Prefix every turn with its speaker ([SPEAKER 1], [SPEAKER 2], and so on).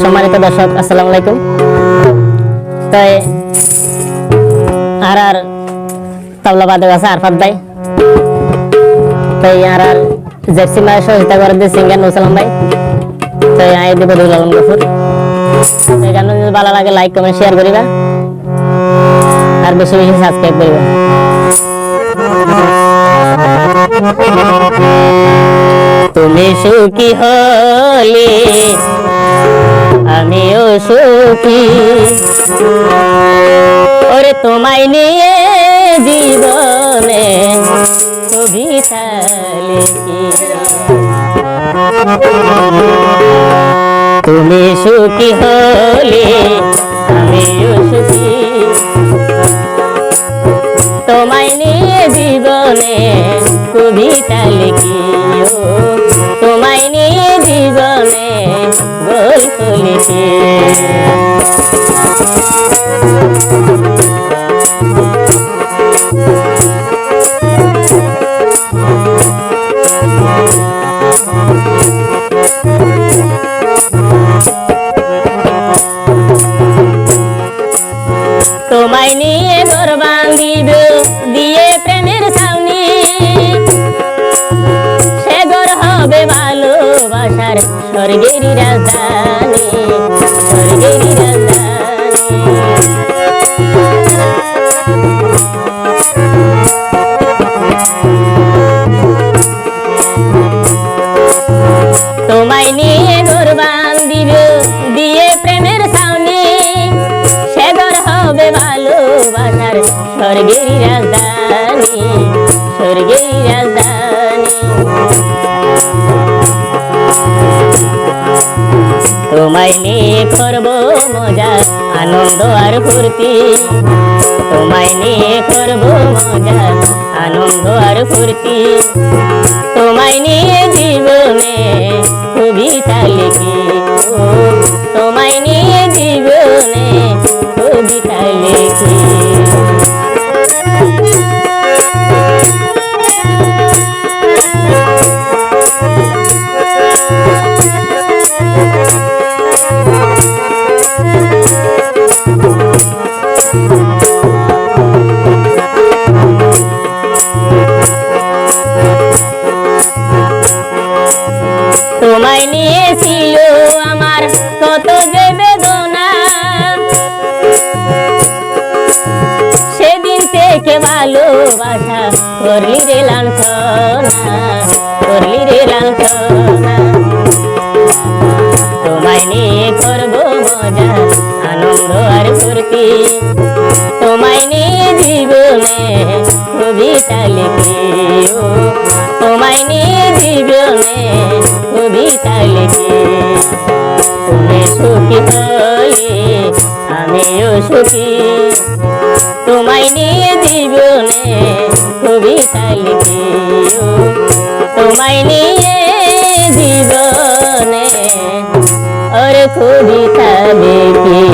[SPEAKER 1] সম্মানিত দর্শক, আসসালামু আলাইকুম। তাই আর আর তবলা বাদক আছে আরফাত ভাই। তাই আর আর জেপসি মায়ের সহযোগিতা করে দিয়ে সিঙ্গার নৌসালাম ভাই। তাই আই দিব দুল আলম গফুর। তাই গান যদি ভালো লাগে লাইক কমেন্ট শেয়ার করিবা। আর বেশি বেশি সাবস্ক্রাইব করিবা। তুমি সুখী হলে আমিও সুখী। ওরে তোমায় নিয়ে জীবনে কবিতা লিখি তুমি সুখী হলে তোমায় নিয়ে ঘর বান্ধিব দিয়ে প্রেমের ছাউনি। সে হবে স্বর্গেরই রাজধানী স্বর্গের রাজধানী। তোমায় নিয়ে করব মজা, আনন্দ আর ফুর্তি। তোমায় নিয়ে করব মজা, আনন্দ আর ফুর্তি। তোমায় নিয়ে করব মজা আনন্দ সুখী হলে আমিও সুখী। তোমায় নিয়ে জীবনে কবিতা লিখি। ಕುರಿತಬೇಕೇ